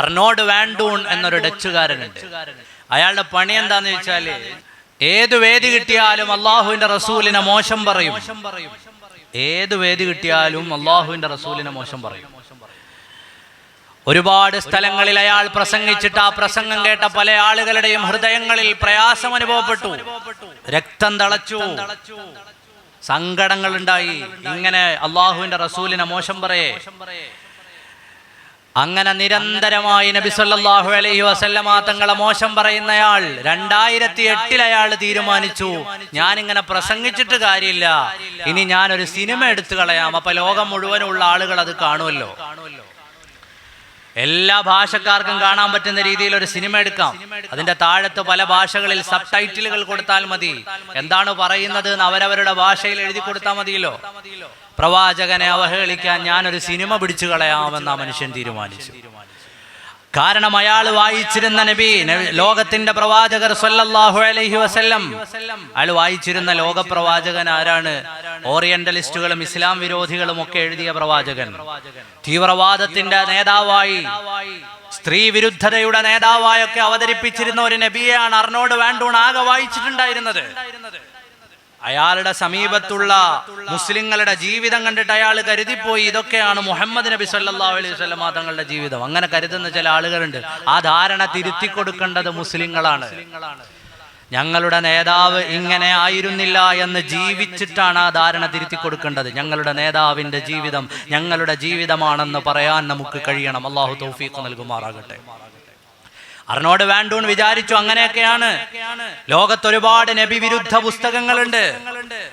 Arnold വാൻഡൂൺ എന്നൊരു ഡച്ചുകാരനുണ്ട്. അയാളുടെ പണി എന്താന്ന് വെച്ചാൽ ഏത് വേദി കിട്ടിയാലും അള്ളാഹുവിന്റെ റസൂലിനെ മോശം പറയും. ഏത് വേദി കിട്ടിയാലും അള്ളാഹുവിന്റെ റസൂലിനെ മോശം പറയും. ഒരുപാട് സ്ഥലങ്ങളിൽ അയാൾ പ്രസംഗിച്ചിട്ട് ആ പ്രസംഗം കേട്ട പല ആളുകളുടെയും ഹൃദയങ്ങളിൽ പ്രയാസം അനുഭവപ്പെട്ടു. രക്തം തളച്ചു. സങ്കടങ്ങൾ ഉണ്ടായി ഇങ്ങനെ അള്ളാഹുവിന്റെ റസൂലിനെ മോശം പറയേ. അങ്ങനെ നിരന്തരമായി നബി സല്ലല്ലാഹു അലൈഹി വസല്ലമ തങ്ങളെ മോശം പറയുന്നയാൾ രണ്ടായിരത്തി എട്ടിൽ അയാൾ തീരുമാനിച്ചു. ഞാൻ ഇങ്ങനെ പ്രസംഗിച്ചിട്ട് കാര്യമില്ല. ഇനി ഞാനൊരു സിനിമ എടുത്തു കളയാം. അപ്പൊ ലോകം മുഴുവനുള്ള ആളുകൾ അത് കാണുമല്ലോ. എല്ലാ ഭാഷക്കാർക്കും കാണാൻ പറ്റുന്ന രീതിയിൽ ഒരു സിനിമ എടുക്കാം. അതിന്റെ താഴത്ത് പല ഭാഷകളിൽ സബ് ടൈറ്റിലുകൾ കൊടുത്താൽ മതി. എന്താണ് പറയുന്നത് എന്ന് അവരവരുടെ ഭാഷയിൽ എഴുതി കൊടുത്താൽ മതിയല്ലോ. പ്രവാചകനെ അവഹേളിക്കാൻ ഞാനൊരു സിനിമ പിടിച്ചു കളയാമെന്ന് മനുഷ്യൻ തീരുമാനിച്ചു. കാരണം അയാൾ വായിച്ചിരുന്ന നബി ലോകത്തിന്റെ പ്രവാചകർ സല്ലല്ലാഹു അലൈഹി വസല്ലം. അയാൾ വായിച്ചിരുന്ന ലോക പ്രവാചകൻ ആരാണ്? ഓറിയന്റലിസ്റ്റുകളും ഇസ്ലാം വിരോധികളും ഒക്കെ എഴുതിയ പ്രവാചകൻ. തീവ്രവാദത്തിന്റെ നേതാവായി. സ്ത്രീ വിരുദ്ധതയുടെ നേതാവായൊക്കെ അവതരിപ്പിച്ചിരുന്ന ഒരു നബിയെയാണ് അർണോട് വേണ്ടൂൺ ആകെ വായിച്ചിട്ടുണ്ടായിരുന്നത്. അയാളുടെ സമീപത്തുള്ള മുസ്ലിങ്ങളുടെ ജീവിതം കണ്ടിട്ട് അയാൾ കരുതിപ്പോയി ഇതൊക്കെയാണ് മുഹമ്മദ് നബി സല്ലല്ലാഹു അലൈഹി വസല്ലം തങ്ങളുടെ ജീവിതം. അങ്ങനെ കരുതുന്ന ചില ആളുകളുണ്ട്. ആ ധാരണ തിരുത്തി കൊടുക്കേണ്ടത് മുസ്ലിങ്ങളാണ്. ഞങ്ങളുടെ നേതാവ് ഇങ്ങനെ ആയിരുന്നില്ല എന്ന് ജീവിച്ചിട്ടാണ് ആ ധാരണ തിരുത്തി കൊടുക്കേണ്ടത്. ഞങ്ങളുടെ നേതാവിന്റെ ജീവിതം ഞങ്ങളുടെ ജീവിതമാണെന്ന് പറയാൻ നമുക്ക് കഴിയണം. അള്ളാഹു തൗഫീഖ് നൽകുമാറാകട്ടെ. അർണോട് വാൻഡൂൺ വിചാരിച്ചു അങ്ങനെയൊക്കെയാണ്. ലോകത്തൊരുപാട് നബി വിരുദ്ധ പുസ്തകങ്ങളുണ്ട്.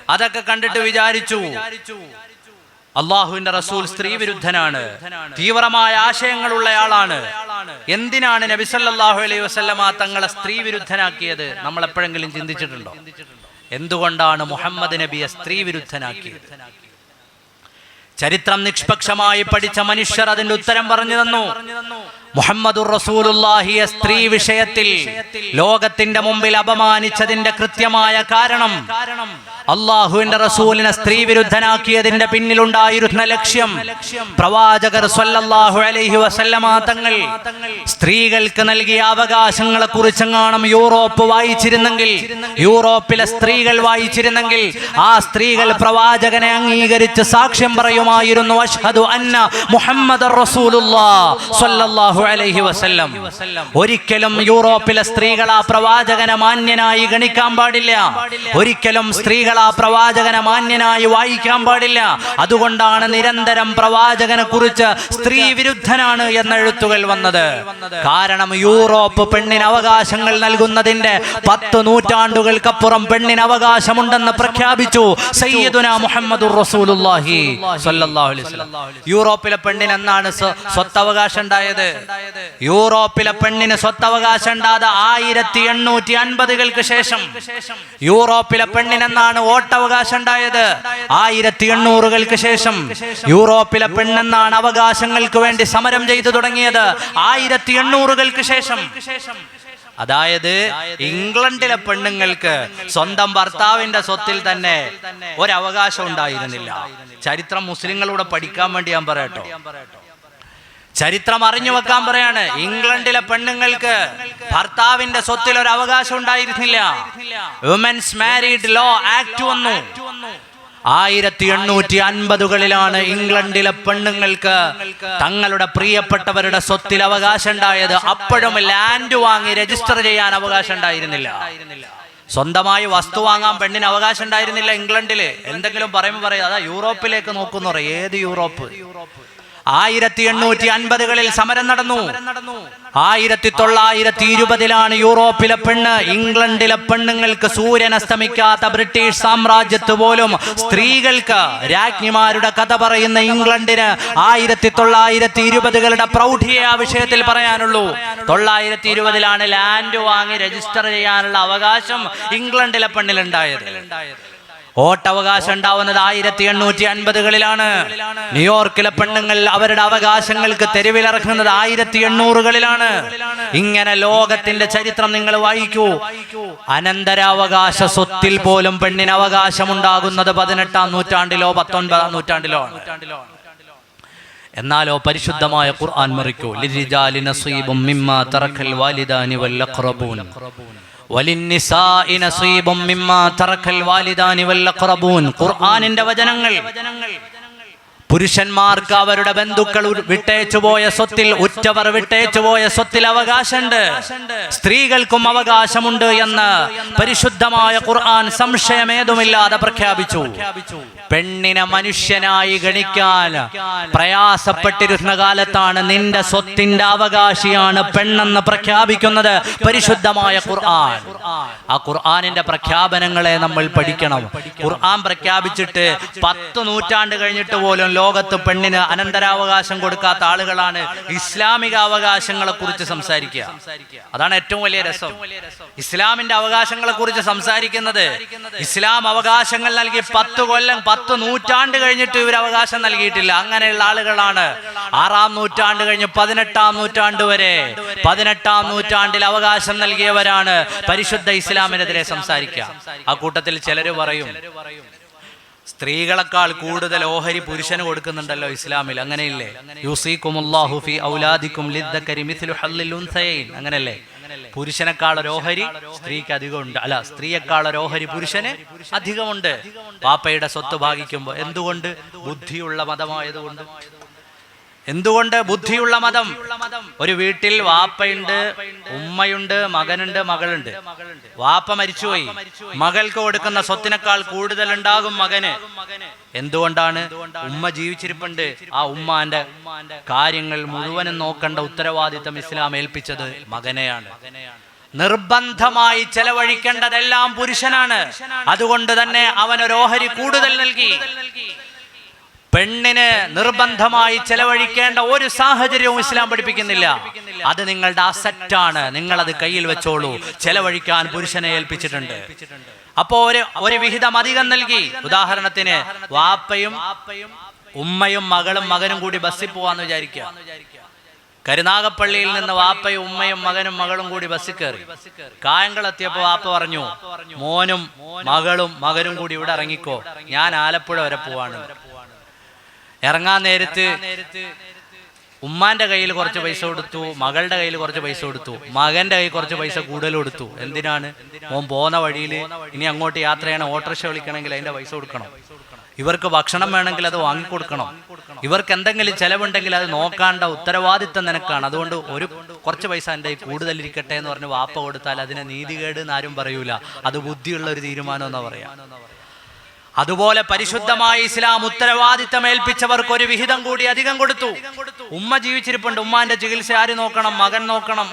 അതൊക്കെ കണ്ടിട്ട് വിചാരിച്ചു. അള്ളാഹുവിന്റെ റസൂൽ സ്ത്രീ വിരുദ്ധനാണ്. തീവ്രമായ ആശയങ്ങളുള്ളയാളാണ്. എന്തിനാണ് നബിസല്ലാഹു അലൈഹി വസല്ലമ തങ്ങളെ സ്ത്രീ വിരുദ്ധനാക്കിയത്? നമ്മൾ എപ്പോഴെങ്കിലും ചിന്തിച്ചിട്ടുണ്ടോ? എന്തുകൊണ്ടാണ് മുഹമ്മദ് നബിയെ സ്ത്രീ വിരുദ്ധനാക്കിയത്? ചരിത്രം നിഷ്പക്ഷമായി പഠിച്ച മനുഷ്യർ അതിന്റെ ഉത്തരം പറഞ്ഞു തന്നു. മുഹമ്മദുർ റസൂലുള്ളാഹിയെ സ്ത്രീ വിഷയത്തിൽ ലോകത്തിന്റെ മുമ്പിൽ അപമാനിച്ചതിന്റെ കൃത്യമായ കാരണം അള്ളാഹുവിന്റെ റസൂലിനെ സ്ത്രീ വിരുദ്ധനാക്കിയതിന്റെ പിന്നിലുണ്ടായിരുന്ന ലക്ഷ്യം പ്രവാചകർ സ്വല്ലല്ലാഹു അലൈഹി വസല്ലമ തങ്ങൾ സ്ത്രീകൾക്ക് നൽകിയ അവകാശങ്ങളെ കുറിച്ചെങ്ങാണം യൂറോപ്പ് വായിച്ചിരുന്നെങ്കിൽ യൂറോപ്പിലെ സ്ത്രീകൾ വായിച്ചിരുന്നെങ്കിൽ ആ സ്ത്രീകൾ പ്രവാചകനെ അംഗീകരിച്ച് സാക്ഷ്യം പറയുമായിരുന്നു അഷ്ഹദു അന്ന മുഹമ്മദ് സ്വല്ലല്ലാഹു അലൈഹി വസല്ലം. ഒരിക്കലും യൂറോപ്പിലെ സ്ത്രീകൾ ആ പ്രവാചകനെ മാന്യനായി ഗണിക്കാൻ പാടില്ല. ഒരിക്കലും സ്ത്രീകൾ ആ പ്രവാചകനെ മാന്യനായി വായിക്കാൻ പാടില്ല. അതുകൊണ്ടാണ് നിരന്തരം പ്രവാചകനെ കുറിച്ച് സ്ത്രീ വിരുദ്ധനാണ് എന്ന എഴുത്തുകൾ വന്നത്. കാരണം യൂറോപ്പ് പെണ്ണിന് അവകാശങ്ങൾ നൽകുന്നതിന്റെ പത്ത് നൂറ്റാണ്ടുകൾക്കപ്പുറം പെണ്ണിന് അവകാശമുണ്ടെന്ന് പ്രഖ്യാപിച്ചു സയ്യദുന മുഹമ്മദ് യൂറോപ്പിലെ പെണ്ണിന് എന്നാണ് സ്വ- സ്വത്തവകാശം ഉണ്ടായത്. യൂറോപ്പിലെ പെണ്ണിന് സ്വത്തവകാശം ഉണ്ടാതെ ആയിരത്തി എണ്ണൂറ്റി അൻപതുകൾക്ക് ശേഷം. യൂറോപ്പിലെ പെണ്ണിനെന്നാണ് വോട്ടവകാശം ഉണ്ടായത് ആയിരത്തി എണ്ണൂറുകൾക്ക് ശേഷം. യൂറോപ്പിലെ പെണ്ണെന്നാണ് അവകാശങ്ങൾക്ക് വേണ്ടി സമരം ചെയ്തു തുടങ്ങിയത് ആയിരത്തി എണ്ണൂറുകൾക്ക് ശേഷം. അതായത് ഇംഗ്ലണ്ടിലെ പെണ്ണുങ്ങൾക്ക് സ്വന്തം ഭർത്താവിന്റെ സ്വത്തിൽ തന്നെ ഒരവകാശം ഉണ്ടായിരുന്നില്ല. ചരിത്രം മുസ്ലിങ്ങളൂടെ പഠിക്കാൻ വേണ്ടി ഞാൻ പറയട്ടോ. ചരിത്രം അറിഞ്ഞു വെക്കാൻ പറയാണ്. ഇംഗ്ലണ്ടിലെ പെണ്ണുങ്ങൾക്ക് ഭർത്താവിന്റെ സ്വത്തിൽ ഒരു അവകാശം ഉണ്ടായിരുന്നില്ല. വിമൻസ് മാരീഡ് ലോ ആക്ട് വന്നു. ആയിരത്തി എണ്ണൂറ്റി അൻപതുകളിലാണ് ഇംഗ്ലണ്ടിലെ പെണ്ണുങ്ങൾക്ക് തങ്ങളുടെ പ്രിയപ്പെട്ടവരുടെ സ്വത്തിൽ അവകാശം ഉണ്ടായത്. അപ്പോഴും ലാൻഡ് വാങ്ങി രജിസ്റ്റർ ചെയ്യാൻ അവകാശം ഉണ്ടായിരുന്നില്ല. സ്വന്തമായി വസ്തു വാങ്ങാൻ പെണ്ണിന് അവകാശം ഉണ്ടായിരുന്നില്ല ഇംഗ്ലണ്ടിൽ. എന്തെങ്കിലും പറയുമ്പോൾ പറയാം അതാ യൂറോപ്പിലേക്ക് നോക്കുന്നു പറയാം. ഏത് യൂറോപ്പ്? ആയിരത്തി എണ്ണൂറ്റി അൻപതുകളിൽ സമരം നടന്നു. ആയിരത്തി തൊള്ളായിരത്തി ഇരുപതിലാണ് യൂറോപ്പിലെ പെണ്ണ് ഇംഗ്ലണ്ടിലെ പെണ്ണുങ്ങൾക്ക് സൂര്യൻ അസ്തമിക്കാത്ത ബ്രിട്ടീഷ് സാമ്രാജ്യത്ത് പോലും സ്ത്രീകൾക്ക് രാജ്ഞിമാരുടെ കഥ പറയുന്ന ഇംഗ്ലണ്ടിന് ആയിരത്തി തൊള്ളായിരത്തി ഇരുപതുകളുടെ പ്രൗഢിയെ ആ വിഷയത്തിൽ പറയാനുള്ളൂ. തൊള്ളായിരത്തി ഇരുപതിലാണ് ലാൻഡ് വാങ്ങി രജിസ്റ്റർ ചെയ്യാനുള്ള അവകാശം ഇംഗ്ലണ്ടിലെ പെണ്ണിലുണ്ടായത്. വോട്ടവകാശം ഉണ്ടാവുന്നത് ആയിരത്തി എണ്ണൂറ്റി അൻപതുകളിലാണ് ന്യൂയോർക്കിലെ പെണ്ണുങ്ങൾ അവരുടെ അവകാശങ്ങൾക്ക് തെരുവിലിറങ്ങുന്നത് ആയിരത്തി എണ്ണൂറുകളിലാണ് ഇങ്ങനെ ലോകത്തിന്റെ ചരിത്രം നിങ്ങൾ വായിക്കൂ. അനന്തരാവകാശ സ്വത്തിൽ പോലും പെണ്ണിന് അവകാശമുണ്ടാകുന്നത് പതിനെട്ടാം നൂറ്റാണ്ടിലോ പത്തൊൻപതാം നൂറ്റാണ്ടിലോ എന്നാലോ പരിശുദ്ധമായ ഖുർആൻ മറിക്കൂ. ലിരിജാലി നസീബും മിമ്മാ തറക്കൽ വാലിദാനി വൽ ഖുർആനിന്റെ വചനങ്ങൾ. പുരുഷന്മാർക്ക് അവരുടെ ബന്ധുക്കൾ വിട്ടേച്ചുപോയ സ്വത്തിൽ ഉറ്റവർ വിട്ടേച്ചുപോയ സ്വത്തിൽ അവകാശമുണ്ട്. സ്ത്രീകൾക്കും അവകാശമുണ്ട് എന്ന് പരിശുദ്ധമായ ഖുർആൻ സംശയമേതുമില്ലാതെ പ്രഖ്യാപിച്ചു. പെണ്ണിനെ മനുഷ്യനായി ഗണിക്കാൻ പ്രയാസപ്പെട്ടിരുന്ന കാലത്താണ് നിന്റെ സ്വത്തിന്റെ അവകാശിയാണ് പെണ്ണെന്ന് പ്രഖ്യാപിക്കുന്നത് പരിശുദ്ധമായ ഖുർആൻ. ആ ഖുർആനിന്റെ പ്രഖ്യാപനങ്ങളെ നമ്മൾ പഠിക്കണം. ഖുർആൻ പ്രഖ്യാപിച്ചിട്ട് പത്ത് നൂറ്റാണ്ട് കഴിഞ്ഞിട്ട് പോലും ലോകത്ത് പെണ്ണിന് അനന്തരാവകാശം കൊടുക്കാത്ത ആളുകളാണ് ഇസ്ലാമിക അവകാശങ്ങളെ കുറിച്ച് സംസാരിക്കുക. അതാണ് ഏറ്റവും വലിയ രസം. ഇസ്ലാമിന്റെ അവകാശങ്ങളെ കുറിച്ച് സംസാരിക്കുന്നത് ഇസ്ലാം അവകാശങ്ങൾ നൽകി പത്ത് കൊല്ലം പത്ത് നൂറ്റാണ്ട് കഴിഞ്ഞിട്ട് ഇവർ അവകാശം നൽകിയിട്ടില്ല. അങ്ങനെയുള്ള ആളുകളാണ്. ആറാം നൂറ്റാണ്ട് കഴിഞ്ഞ് പതിനെട്ടാം നൂറ്റാണ്ട് വരെ പതിനെട്ടാം നൂറ്റാണ്ടിൽ അവകാശം നൽകിയവരാണ് പരിശുദ്ധ ഇസ്ലാമിനെതിരെ സംസാരിക്കുക. ആ കൂട്ടത്തിൽ ചിലര് പറയും സ്ത്രീകളെക്കാൾ കൂടുതൽ ഓഹരി പുരുഷന് കൊടുക്കുന്നുണ്ടല്ലോ ഇസ്ലാമിൽ. അങ്ങനെയില്ലേ? യൂസീക്കുമുല്ലാഹു ഫി ഔലാദിക്കും അങ്ങനെയല്ലേ പുരുഷനേക്കാൾ ഓഹരി സ്ത്രീക്ക് അധികമുണ്ട്. അല്ല സ്ത്രീയെക്കാൾ ഓഹരി പുരുഷന് അധികമുണ്ട്. പാപ്പയുടെ സ്വത്ത് ഭാഗിക്കുമ്പോൾ എന്തുകൊണ്ട്? ബുദ്ധിയുള്ള മതമായതുകൊണ്ട്. എന്തുകൊണ്ട് ബുദ്ധിയുള്ള മതം? ഒരു വീട്ടിൽ വാപ്പയുണ്ട് ഉമ്മയുണ്ട് മകനുണ്ട് മകളുണ്ട്. വാപ്പ മരിച്ചുപോയി. മകൾക്ക് കൊടുക്കുന്ന സ്വത്തിനേക്കാൾ കൂടുതൽ ഉണ്ടാകും മകന്. എന്തുകൊണ്ടാണ്? ഉമ്മ ജീവിച്ചിരിപ്പുണ്ട്. ആ ഉമ്മാന്റെ കാര്യങ്ങൾ മുഴുവനും നോക്കേണ്ട ഉത്തരവാദിത്തം ഇസ്ലാം ഏൽപ്പിച്ചത് മകനെയാണ്. നിർബന്ധമായി ചെലവഴിക്കേണ്ടതെല്ലാം പുരുഷനാണ്. അതുകൊണ്ട് തന്നെ അവനൊരു ഓഹരി കൂടുതൽ നൽകി. പെണ്ണിന് നിർബന്ധമായി ചെലവഴിക്കേണ്ട ഒരു സാഹചര്യവും ഇസ്ലാം പഠിപ്പിക്കുന്നില്ല. അത് നിങ്ങളുടെ അസറ്റാണ്. നിങ്ങൾ അത് കയ്യിൽ വെച്ചോളൂ. ചെലവഴിക്കാൻ പുരുഷനെ ഏൽപ്പിച്ചിട്ടുണ്ട്. അപ്പോ ഒരു ഒരു വിഹിതം അധികം നൽകി. ഉദാഹരണത്തിന് വാപ്പയും ഉമ്മയും മകളും മകനും കൂടി ബസ്സിൽ പോവാന്ന് വിചാരിക്കുക കരുനാഗപ്പള്ളിയിൽ നിന്ന് വാപ്പയും ഉമ്മയും മകനും മകളും കൂടി ബസ്സിൽ കയറി കായംകുളത്തിയപ്പോ വാപ്പ പറഞ്ഞു മോനും മകളും മകനും കൂടി ഇവിടെ ഇറങ്ങിക്കോ. ഞാൻ ആലപ്പുഴ വരെ പോവാണ്. ഇറങ്ങാൻ നേരത്ത് ഉമ്മാന്റെ കയ്യിൽ കുറച്ച് പൈസ കൊടുത്തു മകളുടെ കയ്യിൽ കുറച്ച് പൈസ കൊടുത്തു. മകന്റെ കയ്യിൽ കുറച്ച് പൈസ കൂടുതൽ കൊടുത്തു. എന്തിനാണ്? മോൻ പോകുന്ന വഴിയിൽ ഇനി അങ്ങോട്ട് യാത്ര ചെയ്യണം ഓട്ടോറിക്ഷ വിളിക്കണമെങ്കിൽ അതിന്റെ പൈസ കൊടുക്കണം. ഇവർക്ക് ഭക്ഷണം വേണമെങ്കിൽ അത് വാങ്ങിക്കൊടുക്കണം ഇവർക്ക് എന്തെങ്കിലും ചെലവുണ്ടെങ്കിൽ അത് നോക്കാണ്ട ഉത്തരവാദിത്തം നിനക്കാണ്. അതുകൊണ്ട് ഒരു കുറച്ച് പൈസ എന്റെ കൂടുതലിരിക്കട്ടെ കൂടുതൽ ഇരിക്കട്ടെ എന്ന് പറഞ്ഞ് വാപ്പ കൊടുത്താൽ അതിനെ നീതികേട് എന്ന് ആരും പറയൂല. അത് ബുദ്ധിയുള്ള ഒരു തീരുമാനം എന്നാ പറയാ. അതുപോലെ പരിശുദ്ധമായ ഇസ്ലാം ഉത്തരവാദിത്തം ഏൽപ്പിച്ചവർക്ക് ഒരു വിഹിതം കൂടി അധികം കൊടുത്തു. ഉമ്മ ജീവിച്ചിരിപ്പുണ്ട്. ഉമ്മാന്റെ ചികിത്സ ആര് നോക്കണം? മകൻ നോക്കണം.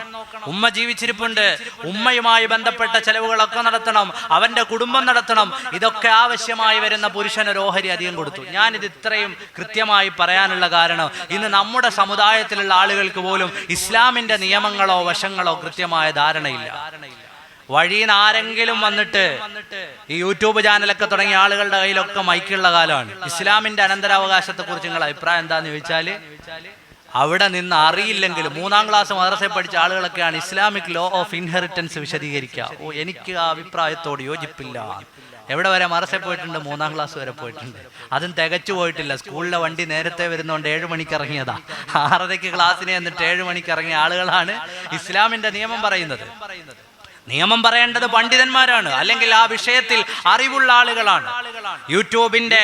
ഉമ്മ ജീവിച്ചിരിപ്പുണ്ട്. ഉമ്മയുമായി ബന്ധപ്പെട്ട ചെലവുകളൊക്കെ നടത്തണം. അവന്റെ കുടുംബം നടത്തണം. ഇതൊക്കെ ആവശ്യമായി വരുന്ന പുരുഷന് ഓഹരി അധികം കൊടുത്തു. ഞാനിത് ഇത്രയും കൃത്യമായി പറയാനുള്ള കാരണം ഇന്ന് നമ്മുടെ സമുദായത്തിലുള്ള ആളുകൾക്ക് പോലും ഇസ്ലാമിന്റെ നിയമങ്ങളോ വശങ്ങളോ കൃത്യമായ ധാരണയില്ല. വഴിയിൽ നിന്ന് ആരെങ്കിലും വന്നിട്ട് ഈ യൂട്യൂബ് ചാനലൊക്കെ തുടങ്ങിയ ആളുകളുടെ കയ്യിലൊക്കെ മൈക്കുള്ള കാലമാണ്. ഇസ്ലാമിന്റെ അനന്തരാവകാശത്തെ കുറിച്ച് നിങ്ങളുടെ അഭിപ്രായം എന്താന്ന് ചോദിച്ചാൽ അവിടെ നിന്ന് അറിയില്ലെങ്കിലും മൂന്നാം ക്ലാസ് മദ്രസയിൽ പഠിച്ച ആളുകളൊക്കെയാണ് ഇസ്ലാമിക് ലോ ഓഫ് ഇൻഹെറിറ്റൻസ് വിശദീകരിക്കുക. ഓ എനിക്ക് ആ അഭിപ്രായത്തോട് യോജിപ്പില്ല. എവിടെ വരെ മദ്രസയിൽ പോയിട്ടുണ്ട്? മൂന്നാം ക്ലാസ് വരെ പോയിട്ടുണ്ട്. അതും തികച്ചു പോയിട്ടില്ല. സ്കൂളിലെ വണ്ടി നേരത്തെ വരുന്നതുകൊണ്ട് ഏഴ് മണിക്ക് ഇറങ്ങിയതാ. ആറരയ്ക്ക് ക്ലാസ്സിനെ എന്നിട്ട് ഏഴ് മണിക്ക് ഇറങ്ങിയ ആളുകളാണ് ഇസ്ലാമിന്റെ നിയമം പറയുന്നത്. നിയമം പറയേണ്ടത് പണ്ഡിതന്മാരാണ്. അല്ലെങ്കിൽ ആ വിഷയത്തിൽ അറിവുള്ള ആളുകളാണ്. യൂട്യൂബിന്റെ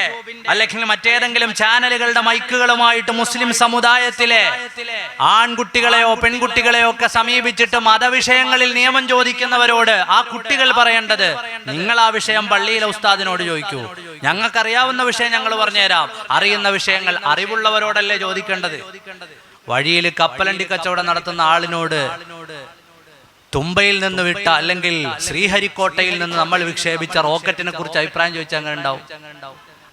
അല്ലെങ്കിൽ മറ്റേതെങ്കിലും ചാനലുകളുടെ മൈക്കുകളുമായിട്ട് മുസ്ലിം സമുദായത്തിലെ ആൺകുട്ടികളെയോ പെൺകുട്ടികളെയോ ഒക്കെ സമീപിച്ചിട്ട് മതവിഷയങ്ങളിൽ നിയമം ചോദിക്കുന്നവരോട് ആ കുട്ടികൾ പറയേണ്ടത് നിങ്ങൾ ആ വിഷയം പള്ളിയിലെ ഉസ്താദിനോട് ചോദിക്കൂ. ഞങ്ങൾക്കറിയാവുന്ന വിഷയം ഞങ്ങൾ പറഞ്ഞുതരാം. അറിയുന്ന വിഷയങ്ങൾ അറിവുള്ളവരോടല്ലേ ചോദിക്കേണ്ടത്? വഴിയിൽ കപ്പലണ്ടി കച്ചവടം നടത്തുന്ന ആളിനോട് തുമ്പയിൽ നിന്ന് വിട്ട അല്ലെങ്കിൽ ശ്രീഹരിക്കോട്ടയിൽ നിന്ന് നമ്മൾ വിക്ഷേപിച്ച റോക്കറ്റിനെ കുറിച്ച് അഭിപ്രായം ചോദിച്ചാൽ അങ്ങനെ ഉണ്ടാവും.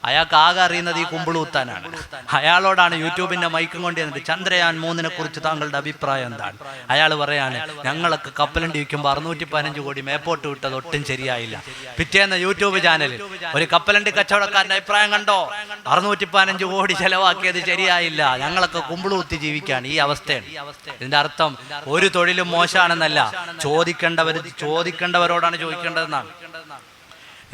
അയാൾക്ക് ആകെ അറിയുന്നത് ഈ കുമ്പിളൂത്താനാണ്. അയാളോടാണ് യൂട്യൂബിന്റെ മൈക്കും കൊണ്ട് എന്നിട്ട് ചന്ദ്രയാൻ മൂന്നിനെ കുറിച്ച് താങ്കളുടെ അഭിപ്രായം എന്താണ്? അയാൾ പറയാണ് ഞങ്ങളൊക്കെ കപ്പലണ്ടി വിൽക്കുമ്പോൾ അറുന്നൂറ്റി പതിനഞ്ച് കോടി മേപ്പോട്ട് വിട്ടത് ഒട്ടും ശരിയായില്ല. പിറ്റേന്ന് യൂട്യൂബ് ചാനലിൽ ഒരു കപ്പലണ്ടി കച്ചവടക്കാരന്റെ അഭിപ്രായം കണ്ടോ? അറുന്നൂറ്റി പതിനഞ്ച് കോടി ചെലവാക്കിയത് ശരിയായില്ല. ഞങ്ങളൊക്കെ കുമ്പിളൂത്തി ജീവിക്കാൻ ഈ അവസ്ഥയാണ്. ഇതിന്റെ അർത്ഥം ഒരു തൊഴിലും മോശമാണെന്നല്ല. ചോദിക്കേണ്ടവർ ചോദിക്കേണ്ടവരോടാണ് ചോദിക്കേണ്ടതെന്നാണ്.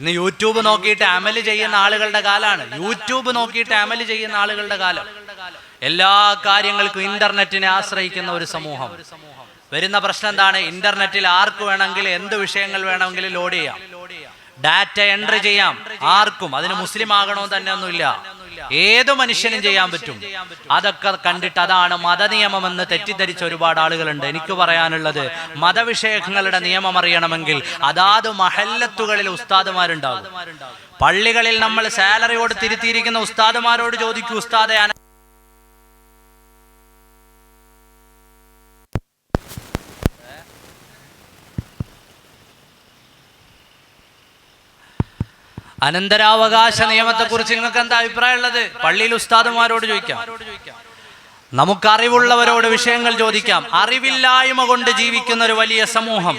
ഇന്ന് യൂട്യൂബ് നോക്കിയിട്ട് അമൽ ചെയ്യുന്ന ആളുകളുടെ കാലാണ്. യൂട്യൂബ് നോക്കിയിട്ട് അമൽ ചെയ്യുന്ന ആളുകളുടെ കാലം. എല്ലാ കാര്യങ്ങൾക്കും ഇന്റർനെറ്റിനെ ആശ്രയിക്കുന്ന ഒരു സമൂഹം. വരുന്ന പ്രശ്നം എന്താണ്? ഇന്റർനെറ്റിൽ ആർക്ക് വേണമെങ്കിൽ എന്ത് വിഷയങ്ങൾ വേണമെങ്കിലും ലോഡ് ചെയ്യാം. ഡാറ്റ എൻട്രി ചെയ്യാം. ആർക്കും. അതിന് മുസ്ലിം ആകണോ തന്നെ ഒന്നുമില്ല ഏതു മനുഷ്യനും ചെയ്യാൻ പറ്റും. അതൊക്കെ കണ്ടിട്ട് അതാണ് മതനിയമമെന്ന് തെറ്റിദ്ധരിച്ച ഒരുപാട് ആളുകളുണ്ട്. എനിക്ക് പറയാനുള്ളത് മതവിഷയങ്ങളുടെ നിയമം അറിയണമെങ്കിൽ അതാത് മഹല്ലത്തുകളിൽ ഉസ്താദുമാരുണ്ടാകും. പള്ളികളിൽ നമ്മൾ സാലറി കൊടുത്തിരുത്തിയിരിക്കുന്ന ഉസ്താദുമാരോട് ചോദിക്കൂ ഉസ്താദെ അനന്തരാവകാശ നിയമത്തെക്കുറിച്ച് നിങ്ങൾക്ക് എന്താ അഭിപ്രായം ഉള്ളത് പള്ളിയിൽ ഉസ്താദുമാരോട് ചോദിക്കാം. നമുക്ക് അറിവുള്ളവരോട് വിഷയങ്ങൾ ചോദിക്കാം. അറിവില്ലായ്മ കൊണ്ട് ജീവിക്കുന്ന ഒരു വലിയ സമൂഹം.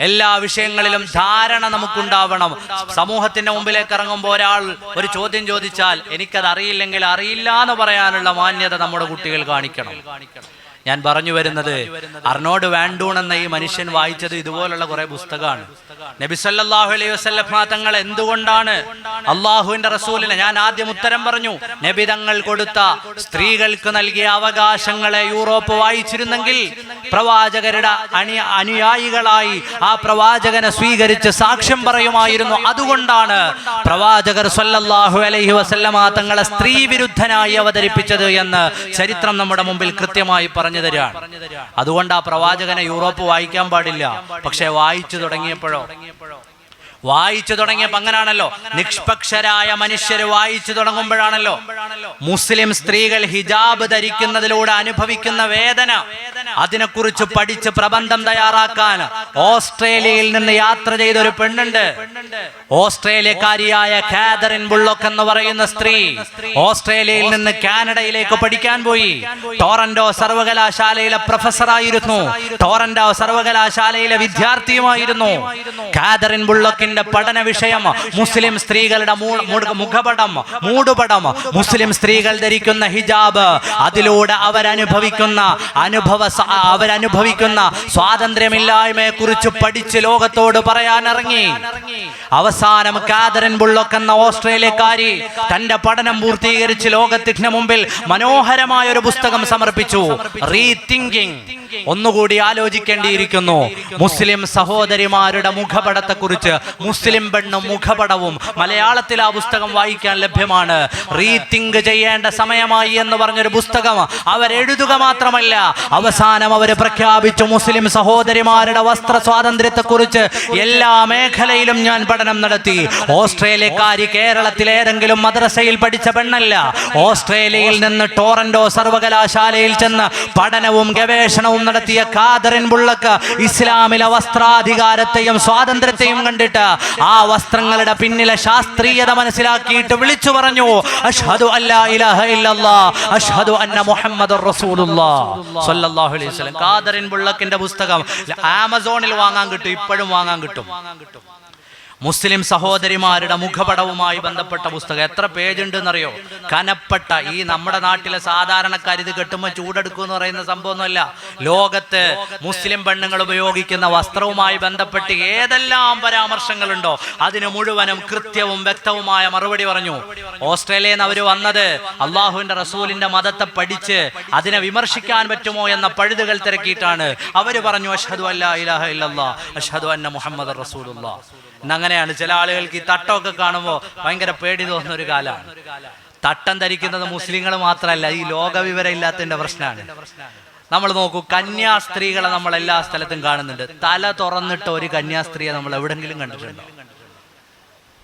എല്ലാ വിഷയങ്ങളിലും ധാരണ നമുക്കുണ്ടാവണം. സമൂഹത്തിന്റെ മുമ്പിലേക്ക് ഇറങ്ങുമ്പോൾ ഒരാൾ ഒരു ചോദ്യം ചോദിച്ചാൽ എനിക്കത് അറിയില്ലെങ്കിൽ അറിയില്ല എന്ന് പറയാനുള്ള മാന്യത നമ്മുടെ കുട്ടികൾ കാണിക്കണം. ഞാൻ പറഞ്ഞു വരുന്നത് അർണോഡ് വാൻഡൂൺ എന്ന ഈ മനുഷ്യൻ വായിച്ചത് ഇതുപോലുള്ള കുറെ പുസ്തകമാണ്. നബിസല്ലാഹു അലൈഹി വസ്ലഫ തങ്ങൾ എന്തുകൊണ്ടാണ് അള്ളാഹുവിന്റെ റസൂലിനെ? ഞാൻ ആദ്യം ഉത്തരം പറഞ്ഞു നബി തങ്ങൾ കൊടുത്ത സ്ത്രീകൾക്ക് നൽകിയ അവകാശങ്ങളെ യൂറോപ്പ് വായിച്ചിരുന്നെങ്കിൽ പ്രവാചകരുടെ അണി അനുയായികളായി ആ പ്രവാചകനെ സ്വീകരിച്ച് സാക്ഷ്യം പറയുമായിരുന്നു. അതുകൊണ്ടാണ് പ്രവാചകർ സല്ലല്ലാഹു അലൈഹി വസല്ലമ തങ്ങളെ സ്ത്രീ വിരുദ്ധനായി അവതരിപ്പിച്ചത് എന്ന് ചരിത്രം നമ്മുടെ മുമ്പിൽ കൃത്യമായി പറഞ്ഞു തരികയാണ്. അതുകൊണ്ട് ആ പ്രവാചകനെ യൂറോപ്പ് വായിക്കാൻ പാടില്ല. പക്ഷെ വായിച്ചു തുടങ്ങിയപ്പോഴോ? വായിച്ചു തുടങ്ങിയപ്പോ അങ്ങനാണല്ലോ നിഷ്പക്ഷരായ മനുഷ്യർ വായിച്ചു തുടങ്ങുമ്പോഴാണല്ലോ. മുസ്ലിം സ്ത്രീകൾ ഹിജാബ് ധരിക്കുന്നതിലൂടെ അനുഭവിക്കുന്ന വേദന. അതിനെക്കുറിച്ച് പഠിച്ച് പ്രബന്ധം തയ്യാറാക്കാൻ ഓസ്ട്രേലിയയിൽ നിന്ന് യാത്ര ചെയ്ത ഒരു പെണ്ണുണ്ട്. ഓസ്ട്രേലിയക്കാരിയായ കാതറിൻ ബുള്ളോക്ക് എന്ന് പറയുന്ന സ്ത്രീ ഓസ്ട്രേലിയയിൽ നിന്ന് കാനഡയിലേക്ക് പഠിക്കാൻ പോയി. ടോറന്റോ സർവകലാശാലയിലെ പ്രൊഫസറായിരുന്നു. ടോറന്റോ സർവകലാശാലയിലെ വിദ്യാർത്ഥിയുമായിരുന്നു. കാതറിൻ ബുള്ളോക്കിന്റെ പഠന വിഷയം. മുസ്ലിം സ്ത്രീകളുടെ മുഖപടം. മൂടുപടം മുസ്ലിം സ്ത്രീകൾ ധരിക്കുന്ന ഹിജാബ്. അതിലൂടെ അവരനുഭവിക്കുന്ന അനുഭവ അവരനുഭവിക്കുന്ന സ്വാതന്ത്ര്യമില്ലായ്മയെ കുറിച്ച് പഠിച്ച് ലോകത്തോട് പറയാനിറങ്ങി. അവസാനം കാതറിൻ ബുള്ളോക്ക് എന്ന ഓസ്ട്രേലിയക്കാരി തന്റെ പഠനം പൂർത്തീകരിച്ച് ലോകത്തിന് മുമ്പിൽ മനോഹരമായ ഒരു പുസ്തകം സമർപ്പിച്ചു. റീതിങ്കിങ് ഒന്നുകൂടി ആലോചിക്കേണ്ടിയിരിക്കുന്നു. മുസ്ലിം സഹോദരിമാരുടെ മുഖപടത്തെക്കുറിച്ച് മുസ്ലിം പെണ്ണും മുഖപടവും മലയാളത്തിൽ ആ പുസ്തകം വായിക്കാൻ ലഭ്യമാണ്. റീതിങ്ക് ചെയ്യേണ്ട സമയമായി എന്ന് പറഞ്ഞൊരു പുസ്തകം അവരെഴുതുക മാത്രമല്ല അവസാനം അവർ പ്രഖ്യാപിച്ചു മുസ്ലിം സഹോദരിമാരുടെ വസ്ത്ര സ്വാതന്ത്ര്യത്തെക്കുറിച്ച് എല്ലാ മേഖലയിലും ഞാൻ പഠനം നടത്തി. ഓസ്ട്രേലിയക്കാരി കേരളത്തിലെ ഏതെങ്കിലും മദ്രസയിൽ പഠിച്ച പെണ്ണല്ല ഓസ്ട്രേലിയയിൽ നിന്ന് ടോറന്റോ സർവകലാശാലയിൽ ചെന്ന് പഠനവും ഗവേഷണവും നടത്തിയ കാതറിൻ ബുള്ളക്ക് ഇസ്ലാമിലെ വസ്ത്രാധികാരത്തെയും സ്വാതന്ത്ര്യത്തെയും കണ്ടിട്ട് ആ വസ്ത്രങ്ങളുടെ പിന്നിലെ ശാസ്ത്രീയത മനസ്സിലാക്കിയിട്ട് വിളിച്ചു പറഞ്ഞു അഷ്ഹദു അല്ലാ ഇലാഹ ഇല്ലല്ലാ അഷ്ഹദു അന്ന മുഹമ്മദ് റസൂലുള്ളാ. സല്ലല്ലാഹു അലൈഹി വസല്ലം. കാദറിൻ ബുള്ളക്കിന്റെ പുസ്തകം ആമസോണിൽ വാങ്ങാൻ കിട്ടും ഇപ്പോഴും വാങ്ങാൻ കിട്ടും. മുസ്ലിം സഹോദരിമാരുടെ മുഖപടവുമായി ബന്ധപ്പെട്ട പുസ്തകം. എത്ര പേജ് ഉണ്ടെന്നറിയോ കനപ്പെട്ട ഈ നമ്മുടെ നാട്ടിലെ സാധാരണക്കാർ ഇത് കെട്ടുമ്പോൾ ചൂടെടുക്കും എന്ന് പറയുന്ന സംഭവമൊന്നുമല്ല. ലോകത്ത് മുസ്ലിം പെണ്ണുങ്ങൾ ഉപയോഗിക്കുന്ന വസ്ത്രവുമായി ബന്ധപ്പെട്ട് ഏതെല്ലാം പരാമർശങ്ങളുണ്ടോ അതിന് മുഴുവനും കൃത്യവും വ്യക്തവുമായ മറുപടി പറഞ്ഞു. ഓസ്ട്രേലിയയിൽ നിന്ന് അവർ വന്നത് അള്ളാഹുവിന്റെ റസൂലിന്റെ മതത്തെ പഠിച്ച് അതിനെ വിമർശിക്കാൻ പറ്റുമോ എന്ന പഴുതുകൾ തിരക്കിയിട്ടാണ്. അവർ പറഞ്ഞു അഷ്ഹദു അല്ലാ ഇലാഹ ഇല്ലല്ലാ അഷ്ഹദു അന്ന മുഹമ്മദ് റസൂലുള്ള. എന്നങ്ങനെയാണ് ചില ആളുകൾക്ക് ഈ തട്ടമൊക്കെ കാണുമ്പോൾ ഭയങ്കര പേടി തോന്നുന്ന ഒരു കാലമാണ്. തട്ടം ധരിക്കുന്നത് മുസ്ലിങ്ങൾ മാത്രമല്ല ഈ ലോകവിവരം ഇല്ലാത്തതിന്റെ പ്രശ്നമാണ്. നമ്മൾ നോക്കൂ കന്യാസ്ത്രീകളെ നമ്മൾ എല്ലാ സ്ഥലത്തും കാണുന്നുണ്ട്. തല തുറന്നിട്ട് ഒരു കന്യാസ്ത്രീയെ നമ്മൾ എവിടെങ്കിലും കണ്ടിട്ടുണ്ടോ?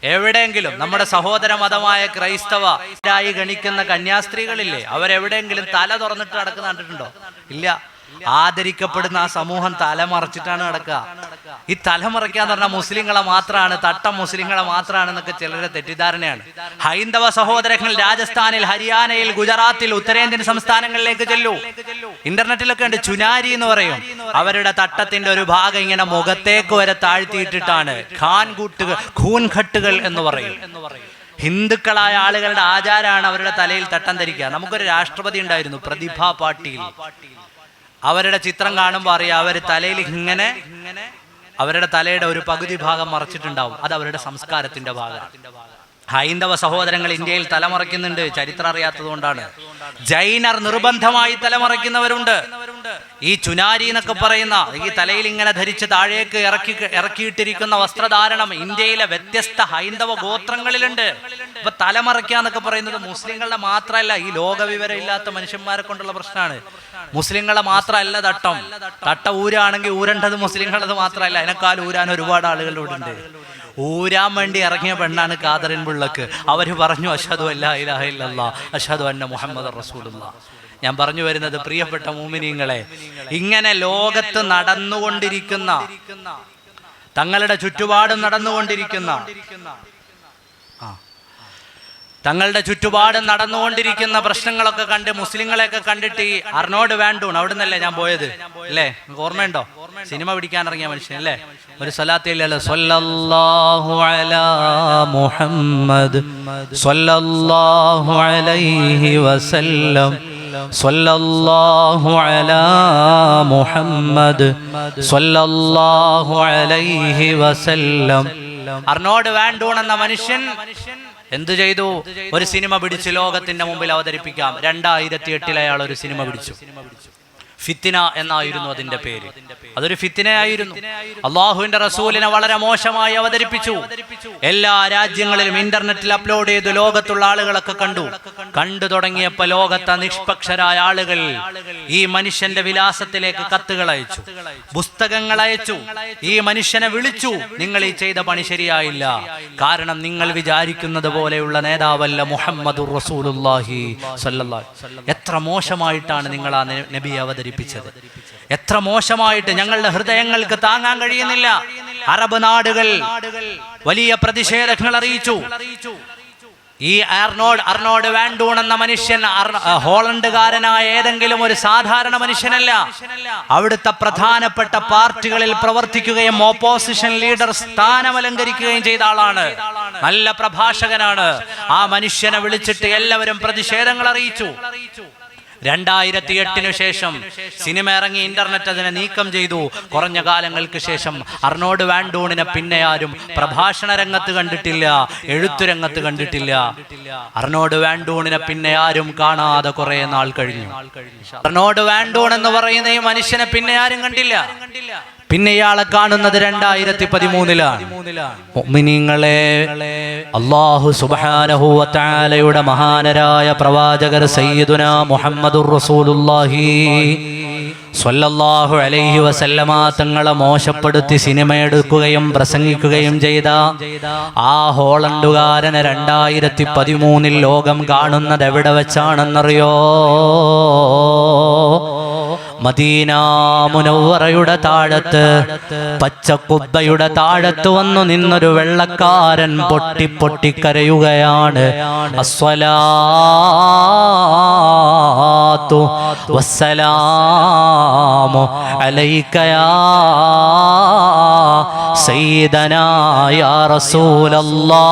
എവിടെയെങ്കിലും. നമ്മുടെ സഹോദര മതമായ ക്രൈസ്തവ ആയി ഗണിക്കുന്ന കന്യാസ്ത്രീകളില്ലേ? അവരെവിടെയെങ്കിലും തല തുറന്നിട്ട് നടക്കുന്ന കണ്ടിട്ടുണ്ടോ? ഇല്ല. ആദരിക്കപ്പെടുന്ന ആ സമൂഹം തലമറച്ചിട്ടാണ് നടക്കുക. ഈ തലമറയ്ക്കുക എന്ന് പറഞ്ഞാൽ മുസ്ലിങ്ങളെ മാത്രമാണ് തട്ടം മുസ്ലിങ്ങളെ മാത്രമാണെന്നൊക്കെ ചിലരെ തെറ്റിദ്ധാരണയാണ്. ഹൈന്ദവ സഹോദരങ്ങൾ രാജസ്ഥാനിൽ ഹരിയാനയിൽ ഗുജറാത്തിൽ ഉത്തരേന്ത്യൻ സംസ്ഥാനങ്ങളിലേക്ക് ചെല്ലൂ. ഇന്റർനെറ്റിലൊക്കെ ഉണ്ട് ചുനാരി എന്ന് പറയും. അവരുടെ തട്ടത്തിന്റെ ഒരു ഭാഗം ഇങ്ങനെ മുഖത്തേക്ക് വരെ താഴ്ത്തിയിട്ടിട്ടാണ്. ഖാൻ കൂട്ടുകൾ ഖൂൻ ഘട്ടുകൾ എന്ന് പറയും. ഹിന്ദുക്കളായ ആളുകളുടെ ആചാരമാണ് അവരുടെ തലയിൽ തട്ടം ധരിക്കുക. നമുക്കൊരു രാഷ്ട്രപതി ഉണ്ടായിരുന്നു പ്രതിഭ പാട്ടീൽ. അവരുടെ ചിത്രം കാണുമ്പോൾ അറിയാം അവർ തലയിൽ ഇങ്ങനെ അവരുടെ തലയുടെ ഒരു പകുതി ഭാഗം മറച്ചിട്ടുണ്ടാവും. അത് അവരുടെ സംസ്കാരത്തിന്റെ ഭാഗമാണ്. ഹൈന്ദവ സഹോദരങ്ങൾ ഇന്ത്യയിൽ തലമറയ്ക്കുന്നുണ്ട്. ചരിത്രം അറിയാത്തത് കൊണ്ടാണ് ജൈനർ നിർബന്ധമായി തലമറയ്ക്കുന്നവരുണ്ട്. ഈ ചുനാരി എന്നൊക്കെ പറയുന്ന ഈ തലയിൽ ഇങ്ങനെ ധരിച്ച് താഴേക്ക് ഇറക്കി ഇറക്കിയിട്ടിരിക്കുന്ന വസ്ത്രധാരണം ഇന്ത്യയിലെ വ്യത്യസ്ത ഹൈന്ദവ ഗോത്രങ്ങളിലുണ്ട്. ഇപ്പൊ തലമറയ്ക്കാന്നൊക്കെ പറയുന്നത് മുസ്ലിങ്ങളുടെ മാത്രമല്ല ഈ ലോകവിവരം ഇല്ലാത്ത മനുഷ്യന്മാരെ കൊണ്ടുള്ള പ്രശ്നമാണ്. മുസ്ലിങ്ങളെ മാത്രമല്ല തട്ടം. തട്ട ഊരാണെങ്കിൽ ഊരണ്ടത് മുസ്ലിങ്ങളത് മാത്രമല്ല. അതിനേക്കാൾ ഊരാൻ ഒരുപാട് ആളുകളുണ്ട്. ഉണ്ട് ഊരാൻ വേണ്ടി ഇറങ്ങിയ പെണ്ണാണ് കാതറിൻ പിള്ളക്ക്. അവർ പറഞ്ഞു അഷാദു അല്ലാ അഷദു അന്ന മുഹമ്മദ് റസൂലുള്ള ഞാൻ പറഞ്ഞു വരുന്നത് പ്രിയപ്പെട്ട മൂമിനിങ്ങളെ ഇങ്ങനെ ലോകത്ത് നടന്നുകൊണ്ടിരിക്കുന്ന തങ്ങളുടെ ചുറ്റുപാടും നടന്നുകൊണ്ടിരിക്കുന്ന തങ്ങളുടെ ചുറ്റുപാട് നടന്നുകൊണ്ടിരിക്കുന്ന പ്രശ്നങ്ങളൊക്കെ കണ്ട് മുസ്ലിങ്ങളെയൊക്കെ കണ്ടിട്ട് ഈ അർണോഡ് വേണ്ടൂൺ അവിടെ നിന്നല്ലേ ഞാൻ പോയത്? അല്ലേ? ഓർമ്മയുണ്ടോ? സിനിമ പിടിക്കാൻ ഇറങ്ങിയ മനുഷ്യൻ അല്ലേ? ഒരു സ്വലാത്തില്ലല്ലോ സ്വല്ലല്ലാഹു അലാ മുഹമ്മദ് സ്വല്ലല്ലാഹു അലൈഹി വസല്ലം സ്വല്ലല്ലാഹു അലാ മുഹമ്മദ് സ്വല്ലല്ലാഹു അലൈഹി വസല്ലം. അർണോഡ് വാൻഡൂൺ എന്ന മനുഷ്യൻ എന്തു ചെയ്തു? ഒരു സിനിമ പിടിച്ച് ലോകത്തിന്റെ മുമ്പിൽ അവതരിപ്പിക്കാം. രണ്ടായിരത്തി എട്ടിൽ അയാൾ ഒരു സിനിമ പിടിച്ചു. ഫിത്തിന എന്നായിരുന്നു അതിന്റെ പേര്. അതൊരു ഫിത്തിനയായിരുന്നു. അള്ളാഹുവിന്റെ റസൂലിനെ വളരെ മോശമായി അവതരിപ്പിച്ചു. എല്ലാ രാജ്യങ്ങളിലും ഇന്റർനെറ്റിൽ അപ്ലോഡ് ചെയ്ത് ലോകത്തുള്ള ആളുകളൊക്കെ കണ്ടു. കണ്ടു. തുടങ്ങിയപ്പോ ലോകത്തെ നിഷ്പക്ഷരായ ആളുകൾ ഈ മനുഷ്യന്റെ വിലാസത്തിലേക്ക് കത്തുകൾ അയച്ചു. പുസ്തകങ്ങൾ അയച്ചു. ഈ മനുഷ്യനെ വിളിച്ചു. നിങ്ങൾ ഈ ചെയ്ത പണി ശരിയായില്ല. കാരണം നിങ്ങൾ വിചാരിക്കുന്നത് പോലെയുള്ള നേതാവല്ല മുഹമ്മദ് റസൂലുല്ലാഹി സല്ലല്ലാഹു എത്ര മോശമായിട്ടാണ് നിങ്ങൾ ആ നബി നബിയെ അവതരിപ്പിച്ചത്. എത്ര മോശമായിട്ട് ഞങ്ങളുടെ ഹൃദയങ്ങൾക്ക് താങ്ങാൻ കഴിയുന്നില്ല. അറബ് നാടുകൾ വലിയ പ്രതിഷേധങ്ങൾ അറിയിച്ചു. ഈ അർണോഡ് അർണോഡ് വാൻഡൂൺ എന്ന മനുഷ്യൻ ഹോളണ്ടുകാരനായ ഏതെങ്കിലും ഒരു സാധാരണ മനുഷ്യനല്ല. അവിടുത്തെ പ്രധാനപ്പെട്ട പാർട്ടികളിൽ പ്രവർത്തിക്കുകയും ഓപ്പോസിഷൻ ലീഡർ സ്ഥാനം അലങ്കരിക്കുകയും ചെയ്ത ആളാണ്. നല്ല പ്രഭാഷകനാണ്. ആ മനുഷ്യനെ വിളിച്ചിട്ട് എല്ലാവരും പ്രതിഷേധങ്ങൾ അറിയിച്ചു. രണ്ടായിരത്തി എട്ടിനു ശേഷം സിനിമ ഇറങ്ങി ഇന്റർനെറ്റ് അതിനെ നീക്കം ചെയ്തു. കുറഞ്ഞ കാലങ്ങൾക്ക് ശേഷം അർണോഡ് വാൻഡൂണിനെ പിന്നെ ആരും പ്രഭാഷണ രംഗത്ത് കണ്ടിട്ടില്ല എഴുത്തു രംഗത്ത് കണ്ടിട്ടില്ല. അർണോഡ് വാൻഡൂണിനെ പിന്നെ ആരും കാണാതെ കുറെ നാൾ കഴിഞ്ഞു. അർണോഡ് വാൻഡൂൺ എന്ന് പറയുന്ന ഈ മനുഷ്യനെ പിന്നെ ആരും കണ്ടില്ല. പിന്നെ ഇയാളെ കാണുന്നത് രണ്ടായിരത്തി പതിമൂന്നിലാണ് മുഅ്മിനീങ്ങളെ അള്ളാഹു സുബ്ഹാനഹു വതആലയുടെ മഹാനരായ പ്രവാചകർ സയ്യിദുന മുഹമ്മദുർ റസൂലുള്ളാഹി സ്വല്ലല്ലാഹു അലൈഹി വസല്ലമ തങ്ങളെ മോശപ്പെടുത്തി സിനിമ എടുക്കുകയും പ്രസംഗിക്കുകയും ചെയ്ത ആ ഹോളണ്ടുകാരനെ രണ്ടായിരത്തി പതിമൂന്നിൽ ലോകം കാണുന്നത് എവിടെ വെച്ചാണെന്നറിയോ? മദീന മുനവറയുടെ താഴത്ത് പച്ചക്കുബ്ബയുടെ താഴത്ത് വന്നു നിന്നൊരു വെള്ളക്കാരൻ പൊട്ടി പൊട്ടിക്കരയുകയാണ്. അസ്വലാത്തു വസ്സലാമു അലൈക്കയാ സൈദനായ റസൂലല്ലാ.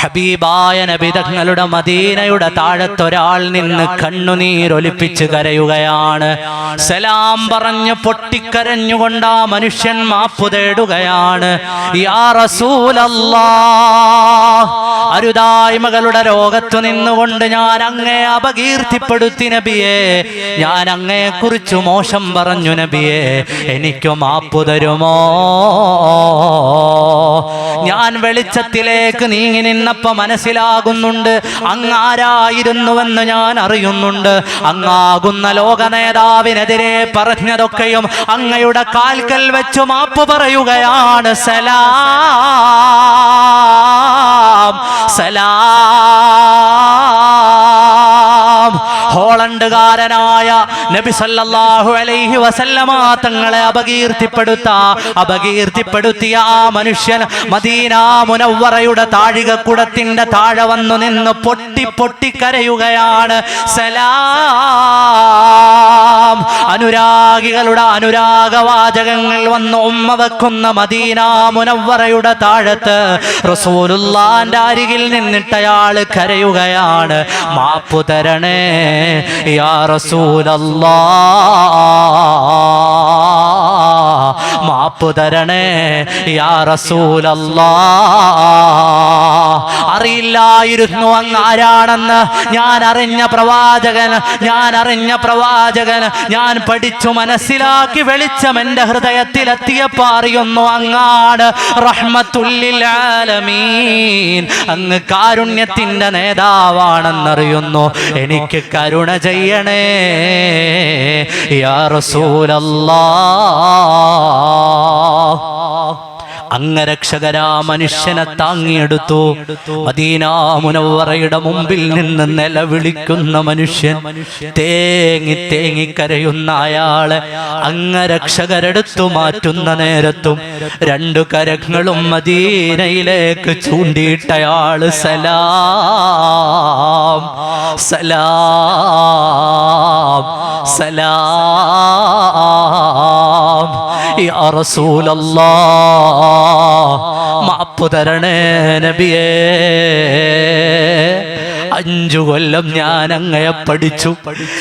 ഹബീബായ നബിതങ്ങളുടെ മദീനയുടെ താഴത്തൊരാൾ നിന്ന് കണ്ണുനീരൊലിപ്പിച്ച് കരയുകയാണ്. സലാം പറഞ്ഞ് പൊട്ടിക്കരഞ്ഞുകൊണ്ട് ആ മനുഷ്യൻ മാപ്പു തേടുകയാണ്. അരുതായ്മകളുടെ രോഗത്തു നിന്നുകൊണ്ട് ഞാൻ അങ്ങേ അപകീർത്തിപ്പെടുത്തി നബിയെ. ഞാൻ അങ്ങയെ മോശം പറഞ്ഞു നബിയെ. എനിക്ക് മാപ്പു തരുമോ? ഞാൻ വെളിച്ചത്തിലേക്ക് നീങ്ങി നിന്നപ്പോൾ മനസ്സിലാകുന്നുണ്ട് അങ്ങാരായിരുന്നുവെന്ന് ഞാൻ അറിയുന്നുണ്ട്. അങ്ങാകുന്ന ലോക നേതാവിനെതിരെ പറഞ്ഞതൊക്കെയും അങ്ങയുടെ കാൽക്കൽ വെച്ചു മാപ്പ് പറയുകയാണ്. സലാം സലാം ഹോളണ്ടുകാരനായ നബി സല്ലല്ലാഹു അലൈഹി വസല്ലമ തങ്ങളെ അപകീർത്തിപ്പെടുത്ത അപകീർത്തിപ്പെടുത്തിയ ആ മനുഷ്യൻ മദീന മുനവ്വറയുടെ താഴികക്കുടത്തിന്റെ താഴെ വന്നു നിന്ന് പൊട്ടി പൊട്ടി കരയുകയാണ്. സലാം. അനുരാഗികളുടെ അനുരാഗവാചകങ്ങൾ വന്ന് ഉമ്മ വെക്കുന്ന മദീന മുനവറയുടെ താഴത്ത് റസൂലുള്ളാന്റെ അരികിൽ നിന്നിട്ടയാൾ കരയുകയാണ്. മാപ്പു തരണേ യാ റസൂലല്ലാ മാപ്പ് തരണേ യാ റസൂലല്ലാ. അറിയില്ലായിരുന്നു അങ്ങ് ആരാണെന്ന്. ഞാൻ അറിഞ്ഞ പ്രവാചകൻ ഞാൻ അറിഞ്ഞ പ്രവാചകൻ. ഞാൻ പഠിച്ചു മനസ്സിലാക്കി വെളിച്ചം എന്റെ ഹൃദയത്തിലെത്തിയപ്പോ അറിയുന്നു അങ്ങാട് അങ്ങ് കാരുണ്യത്തിന്റെ നേതാവാണെന്നറിയുന്നു. എനിക്ക് കരുണ ചെയ്യണേ യാ റസൂലല്ലാ. 啊。അംഗരക്ഷകരാ മനുഷ്യനെ താങ്ങിയെടുത്തു. മദീന മുനവറയുടെ മുമ്പിൽ നിന്ന് നിലവിളിക്കുന്ന മനുഷ്യൻ തേങ്ങി തേങ്ങി കരയുന്ന അയാളെ അംഗരക്ഷകരെടുത്തു മാറ്റുന്ന നേരത്തും രണ്ടു കരങ്ങളും മദീനയിലേക്ക് ചൂണ്ടിയിട്ടയാൾ സലാം സലാം സലാം യാ റസൂലല്ലാ. മാപ്പ് തരണേ നബിയേ. അഞ്ചു കൊല്ലം ഞാൻ അങ്ങയെ പഠിച്ചു.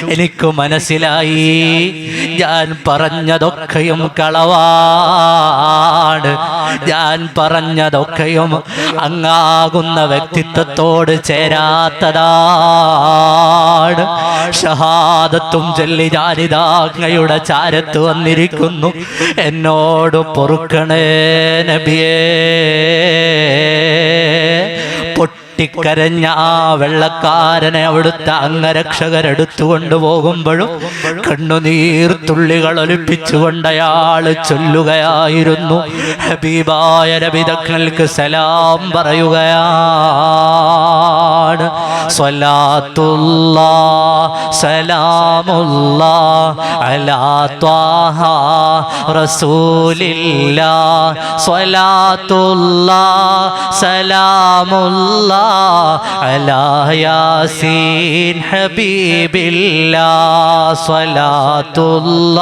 എനിക്ക് മനസ്സിലായി. ഞാൻ പറഞ്ഞതൊക്കെയും കളവാണ്. ഞാൻ പറഞ്ഞതൊക്കെയും അങ്ങാകുന്ന വ്യക്തിത്വത്തോട് ചേരാത്തതാണ്. ഷഹാദത്തും ചൊല്ലി ഞാനിതാ അങ്ങയുടെ ചാരത്ത് വന്നിരിക്കുന്നു. എന്നോട് പൊറുക്കണേ നബിയേ. പൊട്ടിക്കരഞ്ഞ ആ വെള്ളക്കാരനെ അവിടുത്തെ അംഗരക്ഷകരെടുത്തു കൊണ്ടുപോകുമ്പോഴും കണ്ണുനീർ തുള്ളികൾ ഒലിപ്പിച്ചുകൊണ്ട് അയാൾ ചൊല്ലുകയായിരുന്നു. ഹബീബായ രബിതക്കൾക്ക് സലാം പറയുകയാണ് സ്വലാത്തുള്ള സലാമുള്ള അലാ ത്വാഹ റസൂലില്ല. സ്വലാത്തുള്ള സലാമുള്ള അലാ യാസീൻ ഹബീബില്ല. സ്വലാത്തുള്ള.